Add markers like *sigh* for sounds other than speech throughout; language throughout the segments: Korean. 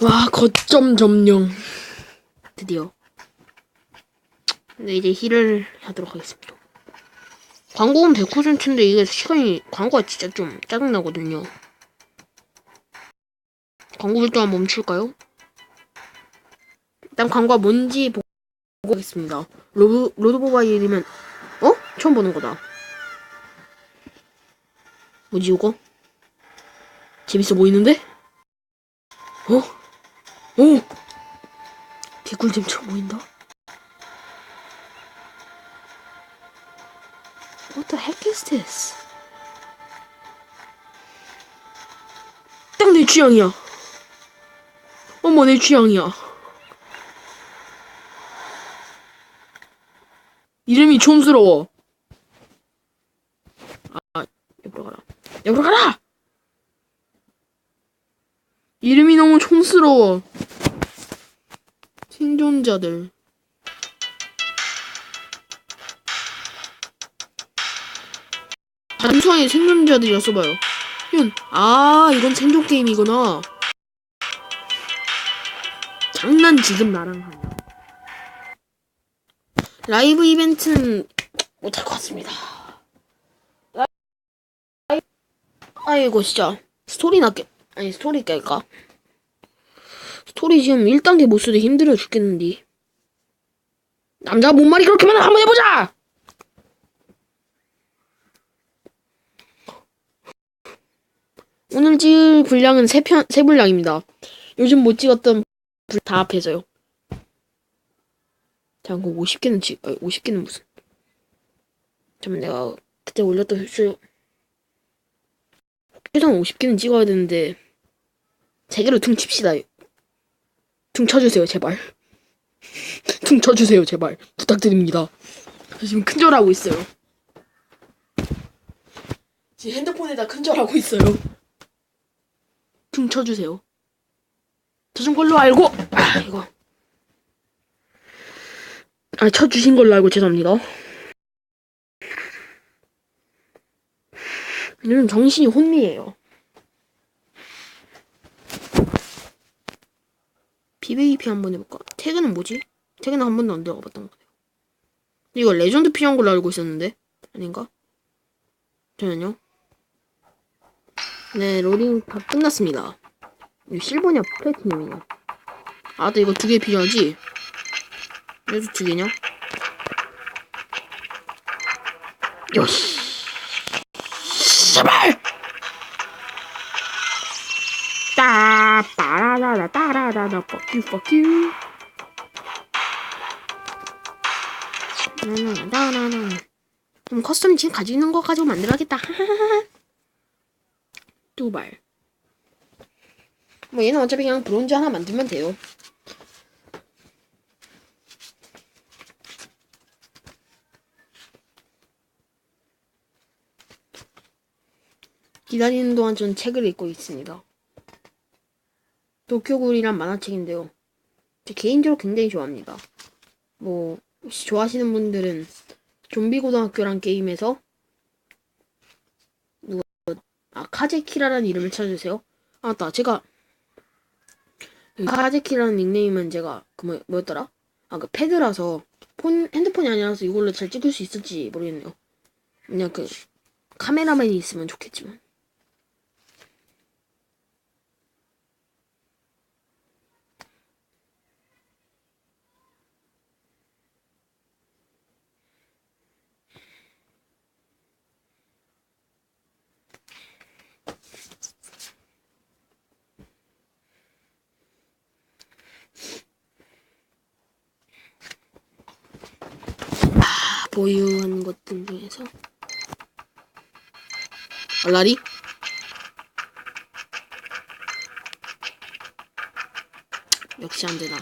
와, 거점 점령. 드디어. 네, 이제 힐을 하도록 하겠습니다. 광고는 100%인데 이게 시간이, 광고가 진짜 좀 짜증나거든요. 광고 일단 멈출까요? 일단 광고가 뭔지 보고 오겠습니다. 로드, 로드 모바일이면, 어? 처음 보는 거다. 뭐지, 이거? 재밌어 보이는데? 어? 오! 개꿀잼처럼 보인다? What the heck is this? 딱 내 취향이야. 어머, 내 취향이야. 이름이 촌스러워. 아, 옆으로 가라. 옆으로 가라! 이름이 너무 촌스러워. 생존자들. 단순히 생존자들이었어 봐요. 이건 아 이건 생존 게임이구나. 장난 지금 나랑 하냐. 라이브 이벤트는 못할 것 같습니다. 아이고 진짜 스토리 낫게 아니 스토리 깔까? 스토리 지금 1단계 못 쓰도 힘들어 죽겠는데. 남자 몸말이 그렇게 많아 한번 해보자! 오늘 찍을 분량은 세 편, 세 분량입니다. 요즘 못 찍었던 불다 합해서요. 잠깐 50개는 찍, 아니 50개는 무슨. 잠깐 내가 그때 올렸던 횟수 최소한 50개는 찍어야 되는데 세 개로 퉁칩시다. 퉁쳐주세요 제발. 퉁쳐주세요 제발 부탁드립니다. 저 지금 큰절하고 있어요. 지금 핸드폰에다 큰절하고 있어요. 퉁쳐주세요. 저좀 걸로 알고 아 이거 아 쳐주신 걸로 알고 죄송합니다. 요즘 정신이 혼미해요. PVP 한번 해볼까? 태그는 뭐지? 태그는 한 번도 안 들어가봤던 거예요. 이거 레전드 필요한 걸로 알고 있었는데 아닌가? 잠깐만요. 네, 로딩 다 끝났습니다. 이거 실버냐 플래티넘이냐? 아, 또 이거 두 개 필요하지? 얘도 두 개냐? 요시. 제발! 따라라라, fuck you, fuck you. 나나나나나. 그럼 커스텀 지금 가지고 거 가지고 만들어야겠다. *laughs* 두 발. 뭐 얘는 어차피 그냥 브론즈 하나 만들면 돼요. 기다리는 동안 전 책을 읽고 있습니다. 도쿄굴이란 만화책인데요. 제 개인적으로 굉장히 좋아합니다. 뭐 혹시 좋아하시는 분들은 좀비 고등학교란 게임에서 누가 아 카제키라라는 이름을 찾아주세요. 아 맞다 제가 그 카제키라는 닉네임은 제가 그 뭐, 뭐였더라? 아 그 패드라서 폰 핸드폰이 아니라서 이걸로 잘 찍을 수 있을지 모르겠네요. 그냥 그 카메라맨이 있으면 좋겠지만. 보유한 것들 중에서 알라리? 역시 안 되나.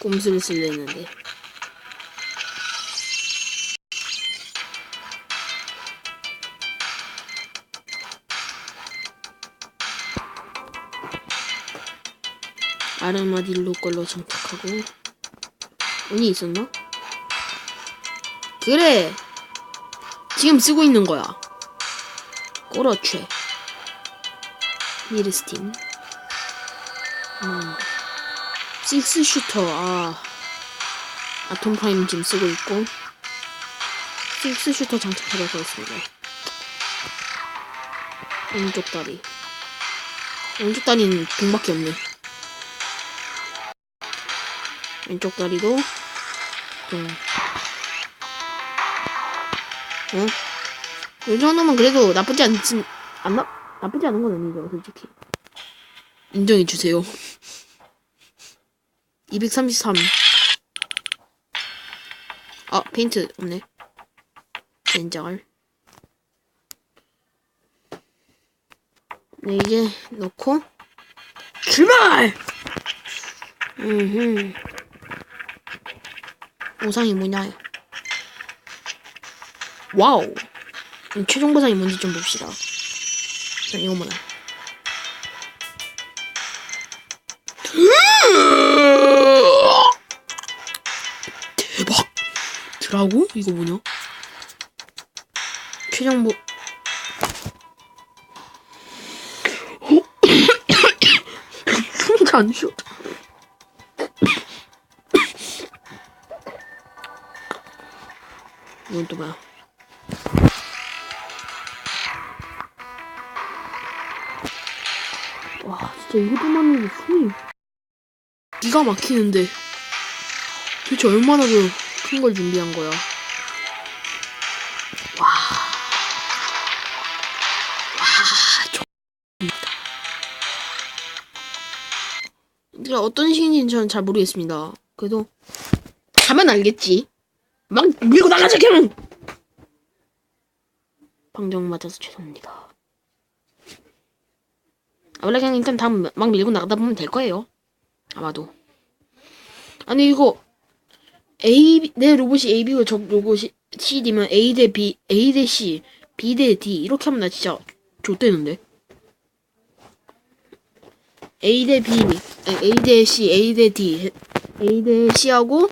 꼼수를 쓸려 했는데. 아르마딜로 걸로 장착하고 운이 있었나? 그래. 지금 쓰고 있는 거야. 그렇지. 미르스틴. 음. 식스 슈터 아 아톰 프라임 지금 쓰고 있고 식스 슈터 장착하도록 하겠습니다. 왼쪽 다리 왼쪽 다리는 등밖에 없네. 왼쪽 다리도 등. 어? 이 정도면 그래도 나쁘지 않지 안 나, 나쁘지 않은 건 아니죠 솔직히 인정해 주세요 *laughs* 233 아, 페인트 없네. 젠장을. 네, 이제 넣고 출발! 음흠. 보상이 뭐냐? 와우. 음, 최종 보상이 뭔지 좀 봅시다. 자, 이거 뭐냐? 대박! 드라고? 이거 뭐냐? 최종 보 숨이 안 쉬어. 이건 또 뭐야? 진짜 이것만 해도 숨이 기가 막히는데 도대체 얼마나 그큰걸 준비한 거야? 와, 와, 좋. 이게 어떤 식인지는 저는 잘 모르겠습니다. 그래도 가면 알겠지. 막 밀고 나가자 그냥. 방정 맞아서 죄송합니다. 아, 원래 그냥 일단 다음 막 밀고 나가다 보면 될 거예요. 아마도. 아니 이거 A 내 로봇이 A B고 저 로봇이 C D면 A 대 B, A 대 C, B 대 D 이렇게 하면 나 진짜 좆되는데. A 대 B, 아니, A 대 C, A 대 D, A 대 C하고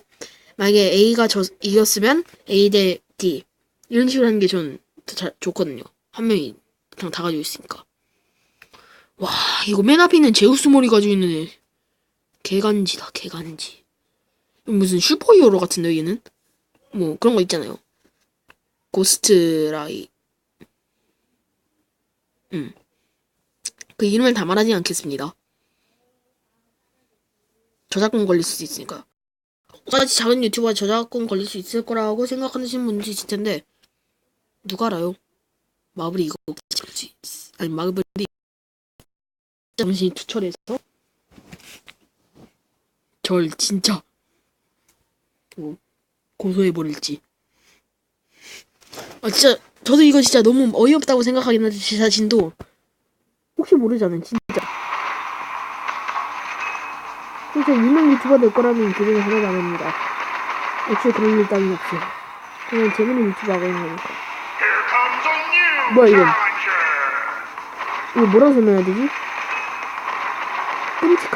만약에 A가 저 이겼으면 A 대 D 이런 식으로 하는 게전잘 좋거든요. 한 명이 그냥 다 가지고 있으니까. 와 이거 맨 앞에 있는 제우스 머리 가지고 있는 애 개간지다 개간지. 무슨 슈퍼히어로 같은데 얘는? 뭐 그런 거 있잖아요. 고스트라이. 음. 그 이름을 다 말하지 않겠습니다. 저작권 걸릴 수도 있으니까요. 같이 작은 유튜버가 저작권 걸릴 수 있을 거라고 생각하시는 분들이 있을 텐데 누가 알아요? 마블이 이거 아니 마블이 잠시 투철해서 절 진짜 뭐 고소해 버릴지. 아 진짜 저도 이거 진짜 너무 어이없다고 생각하긴 하는데 제 자신도 혹시 모르잖아요 진짜. 진짜 유명 유튜버 될 거라면 기대는 하나도 안 합니다. 애초에 그런 일 따윈 없어요. 그냥 재밌는 유튜브 하고 있는 거니까. New 뭐야, 이건? 이거 뭐라고 설명해야 되지?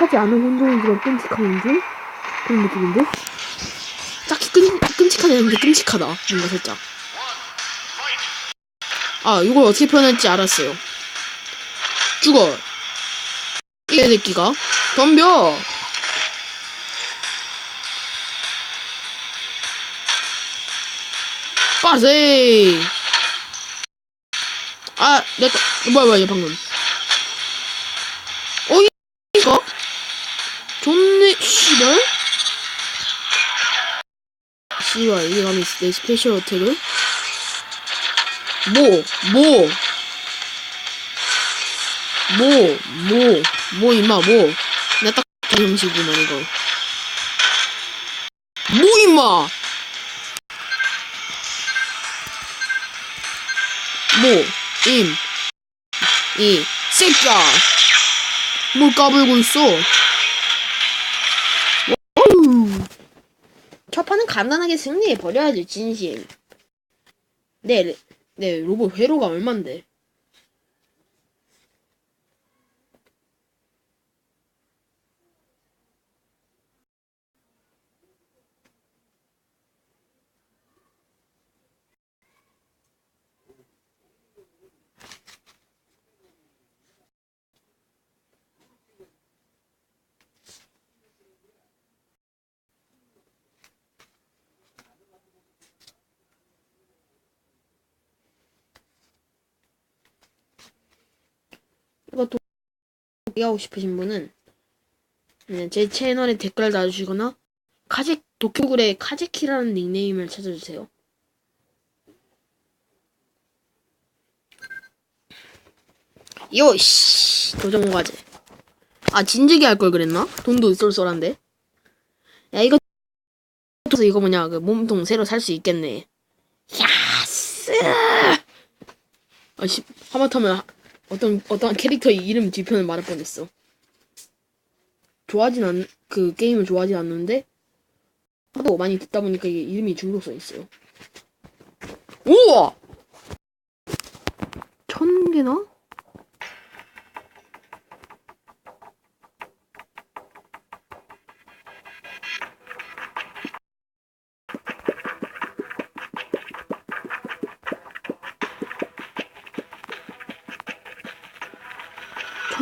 끔찍하지 않은 혼종이지만 끔찍한 혼종? 그런 느낌인데? 딱히 끔, 끔찍하지 않은데 끔찍하다. 뭔가 살짝. 아, 이걸 어떻게 표현할지 알았어요. 죽어. 이 새끼가. 덤벼! 빠세! 아, 내가, 뭐야, 뭐야, 얘 방금. 좋네, 씨발. 이게 감히 내 스페셜 어택을? 뭐, 뭐. 뭐, 뭐, 뭐, 임마, 뭐. 내가 딱 형식이구만, 이거. 뭐, 임마! 뭐, 임, 이, 새끼야! 뭘 까불고 있어? 간단하게 승리해 버려야지 진심. 네, 네 로봇 회로가 얼만데? 하고 싶으신 분은 제 채널에 댓글 달아주시거나 카제 도쿄굴의 카제키라는 닉네임을 찾아주세요. 요씨 도전 과제. 아 진지게 할걸 그랬나? 돈도 쏠쏠한데. 야 이거 이거 뭐냐 그 몸통 새로 살 수 있겠네. 야스. 아씨 하마터면 어떤 어떤 캐릭터의 이름 뒤편을 말할 뻔했어. 좋아하진 않, 그 게임을 좋아하진 않는데 하도 많이 듣다 보니까 이게 이름이 중독성 있어요. 우와! 천 개나?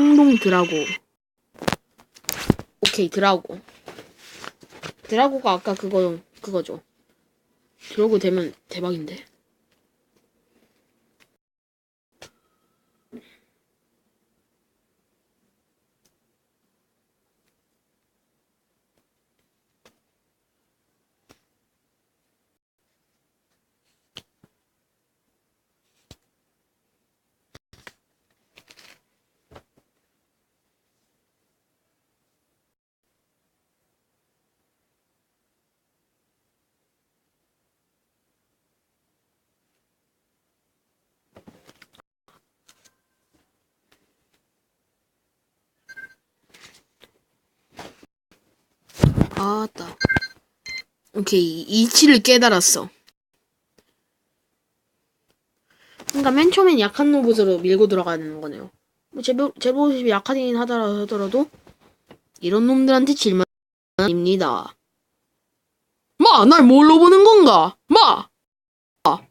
청동 드라고. 오케이, 드라고. 드라고가 아까 그거, 그거죠. 드라고 되면 대박인데. 아따. 오케이, 이치를 깨달았어. 그러니까 맨 처음엔 약한 로봇으로 밀고 들어가는 거네요. 뭐 제, 제 로봇이 약하긴 하더라, 하더라도 이런 놈들한테 질만 입니다. 마, 날 뭘로 보는 건가? 마! 아.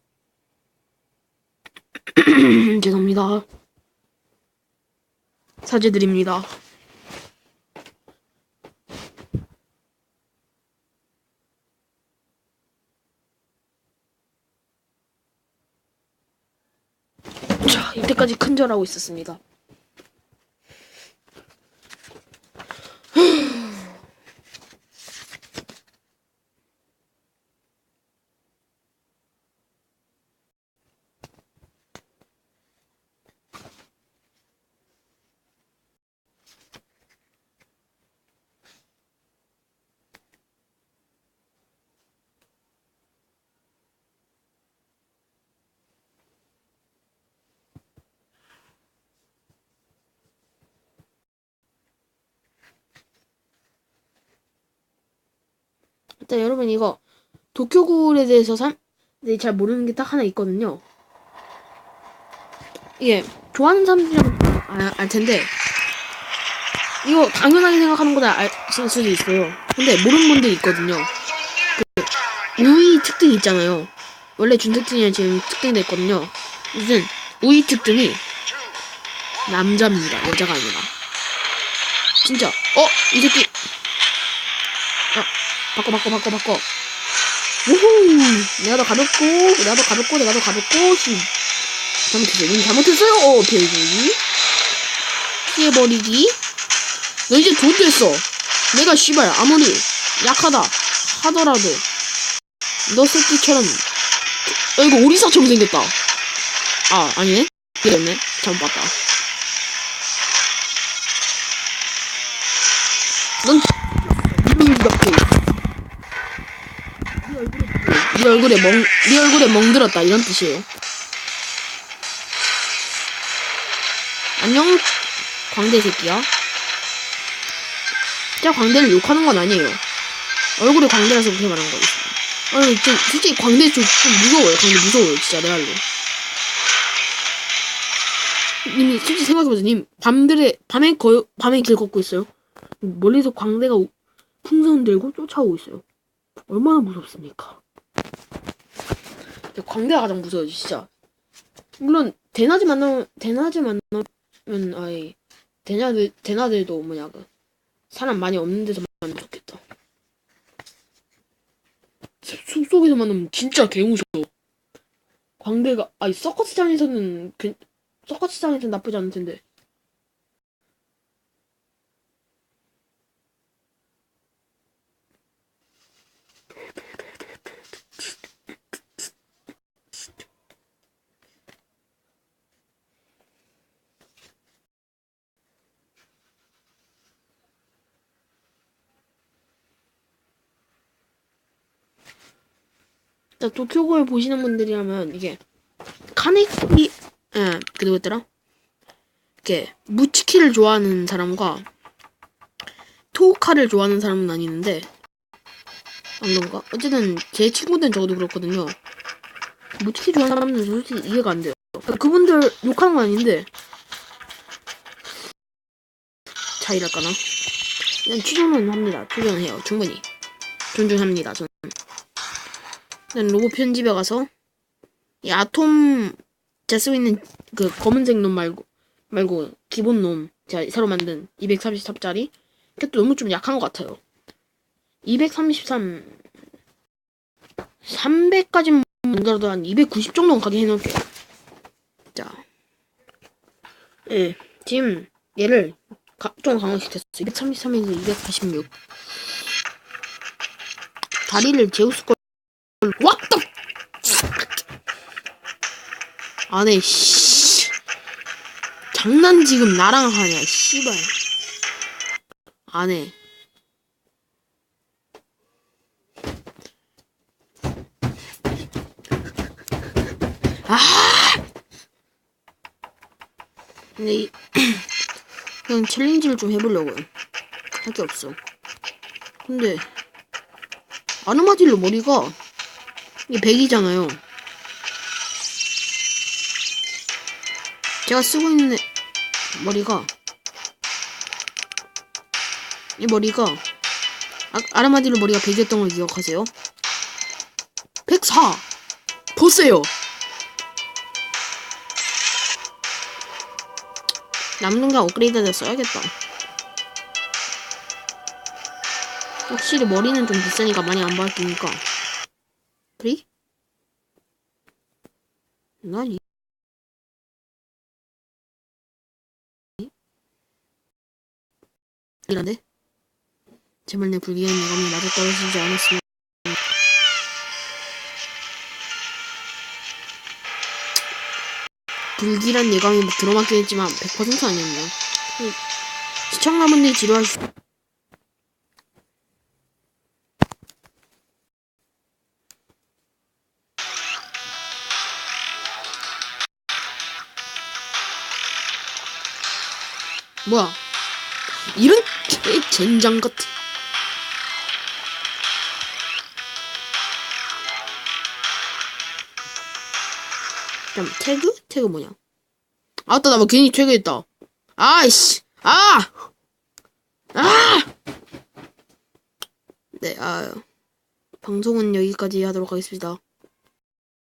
*clears throat* 죄송합니다. 사죄드립니다. 자, 이때까지 큰절하고 있었습니다. 일단 여러분 이거 도쿄굴에 대해서 사, 네, 잘 모르는 게 딱 하나 있거든요. 이게 좋아하는 사람들이랑 알, 알 텐데 이거 당연하게 생각하는 거다 알 수도 있어요. 근데 모르는 분들 있거든요. 그 우이 특징 있잖아요. 원래 준 특징이 지금 특징됐거든요. 무슨 우이 특징이 남자입니다. 여자가 아니라. 진짜. 어? 이 새끼. 어, 바꿔 바꿔 바꿔 바꿔. 우후! 내가 더 가볍고 내가 더 가볍고 내가 더 가볍고 씨. 잘못했어요. 님 잘못했어요. 어 피해주기 피해버리기. 너 이제 돈 됐어. 내가 씨발 아무리 약하다 하더라도 너 새끼처럼 야 이거 오리사처럼 생겼다. 아 아니네? 이랬네. 잘못 봤다. 넌 이름이 같아 네 얼굴에 멍, 네 얼굴에 멍들었다 이런 뜻이에요. 안녕, 광대 새끼야. 진짜 광대를 욕하는 건 아니에요. 얼굴에 광대라서 그렇게 말한 거예요. 아니, 좀, 솔직히 광대 좀, 좀 무서워요. 광대 무서워요, 진짜, 레알로. 님이 솔직히 생각해보세요. 님, 밤들에, 밤에 거, 밤에 길 걷고 있어요. 멀리서 광대가 우- 풍선 들고 쫓아오고 있어요. 얼마나 무섭습니까? 광대가 가장 무서워요, 진짜. 물론 대낮에 만나면 대낮에 만나면 아예 대낮에 대낮에도 뭐냐 그 사람 많이 없는 데서 만나면 좋겠다. 숲 속에서 만나면 진짜 개 무서워. 광대가 아니 서커스장에서는 그 서커스장에서는 나쁘지 않을 텐데 도쿄고를 보시는 분들이라면 이게 카네키 예, 그 누구였더라? 이렇게 무치키를 좋아하는 사람과 토우카를 좋아하는 사람은 아니는데 안 그런가? 어쨌든 제 친구들은 적어도 그렇거든요. 무치키 좋아하는 사람들은 솔직히 이해가 안 돼요. 그분들 욕하는 건 아닌데 차이랄까나? 그냥 추천은 합니다. 추천해요. 충분히. 존중합니다. 저는. 일단 로고 편집에 가서 이 아톰 제가 쓰고 있는 그 검은색 놈 말고 말고 기본 놈 제가 새로 만든 233짜리 그것도 너무 좀 약한 것 같아요. 233 300까지 만들어도 한 290 정도는 가게 해놓을게요. 자, 예, 지금 얘를 가, 좀 강화시켰어. 233에서 246. 다리를 제우스 걸 왔다. 안해 씨. 장난 지금 나랑 하냐 씨발. 안해. 아. 근데 이 *clears throat* 그냥 챌린지를 좀 해보려고요. 할 게 없어. 근데 아르마딜로 머리가 이게 100이잖아요. 제가 쓰고 있는 애- 머리가 이 머리가 아, 아르마딜로 머리가 100이었던 걸 기억하세요? 104! 보세요! 남는 게 업그레이드 써야겠다. 확실히 머리는 좀 비싸니까 많이 안 바뀌니까. 그래? 난 이... 이란데? 제발 내 불기한 예감이 맞아 떨어지지 않았으면. 불길한 예감이 뭐 들어맞긴 했지만 100% 아니었네요. 음, 시청자분들이 지루하시... 뭐야? 이런 개 젠장 같은. 잠 태그? 태그 뭐냐? 아따 나 뭐 괜히 퇴근했다. 아이씨, 아, 아. 네, 아 방송은 여기까지 하도록 하겠습니다.